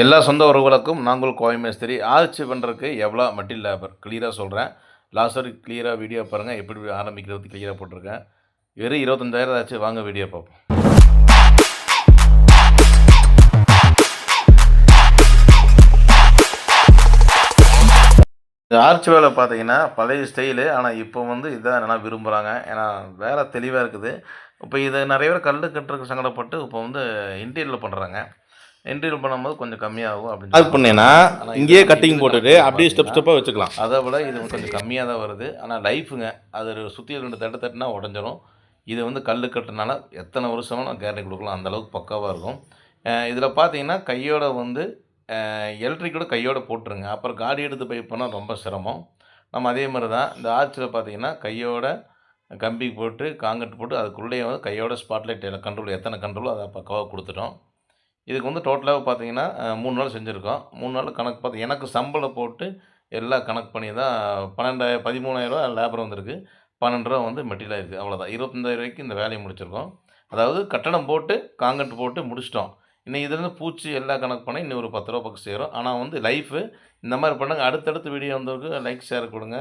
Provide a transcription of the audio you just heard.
எல்லா சொந்த உறவுகளுக்கும் நாங்கள் கோவை மேஸ்திரி. ஆர்ச்சி பண்ணுறதுக்கு எவ்வளோ மட்டில் லேபர் கிளியராக சொல்கிறேன் லாஸ்ட் வரைக்கும் கிளியராக வீடியோ பாருங்கள் எப்படி ஆரம்பிக்கிறது கிளியராக போட்டிருக்கேன். வெறும் இருபத்தஞ்சாயிரம் ஆச்சு. வாங்க வீடியோ பார்ப்போம். இந்த ஆர்ச் வேலை பார்த்தீங்கன்னா பழைய ஸ்டைலு ஆனால் இப்போ வந்து இதான் நல்லா விரும்புகிறாங்க ஏன்னா வேலை தெளிவாக இருக்குது. இப்போ இதை நிறைய பேர் கல் கட்டுறதுக்கு சங்கடப்பட்டு இப்போ வந்து இன்டீரியரில் பண்ணுறாங்க இன்டீரியல் பண்ணும்போது கொஞ்சம் கம்மியாகும் அப்படின்னு அது பண்ணேன்னா இங்கேயே கட்டிங் போட்டுட்டு அப்படியே ஸ்டெப் ஸ்டெப்பாக வச்சுக்கலாம். அதை விட இது கொஞ்சம் கம்மியாக தான் வருது. ஆனால் லைஃபுங்க அது சுற்றி ரெண்டு தட்டு தட்டுனா உடஞ்சிரும். இது வந்து கல் கட்டுனால எத்தனை வருஷமும் கேரண்டி கொடுக்கலாம்? அந்த அளவுக்கு பக்காவாக இருக்கும். இதில் பார்த்தீங்கன்னா கையோட வந்து எலக்ட்ரிக்கோட கையோட போட்டுருங்க. அப்புறம் காடி எடுத்து பைப் பண்ணால் ரொம்ப சிரமம். நம்ம அதே மாதிரி தான் இந்த ஆர்ச்சில் பார்த்தீங்கன்னா கையோட கம்பி போட்டு காங்கிரட் போட்டு அதுக்குள்ளேயே வந்து கையோட ஸ்பாட்லைட் கண்ட்ரோல் எத்தனை கண்ட்ரோலோ அதை பக்காவாக கொடுத்துட்டோம். இதுக்கு வந்து டோட்டலாக பார்த்தீங்கன்னா மூணு நாள் செஞ்சுருக்கோம். மூணு நாள் கணக்கு பார்த்து எனக்கு சம்பளம் போட்டு எல்லாம் கணக்கு பண்ணி தான் பன்னெண்டாயிரம் பதிமூணாயிரரூவா லேபர் வந்திருக்கு. பன்னெண்டு ரூபா வந்து மெட்டீரியல் இருக்குது அவ்வளோதான் இருபத்தஞ்சாயிரம் ரூபாய்க்கு இந்த வேலையை முடிச்சிருக்கோம். அதாவது கட்டணம் போட்டு காங்கிரட் போட்டு முடிச்சிட்டோம். இன்னும் இதுலேருந்து பூச்சி எல்லா கணக்கு பண்ணி இன்னும் ஒரு பத்து ரூபா பக்கம் சேரும். ஆனால் வந்து லைஃபு இந்த மாதிரி பண்ணுங்கள் அடுத்தடுத்த வீடியோ வந்தவருக்கு லைக் ஷேர் கொடுங்க.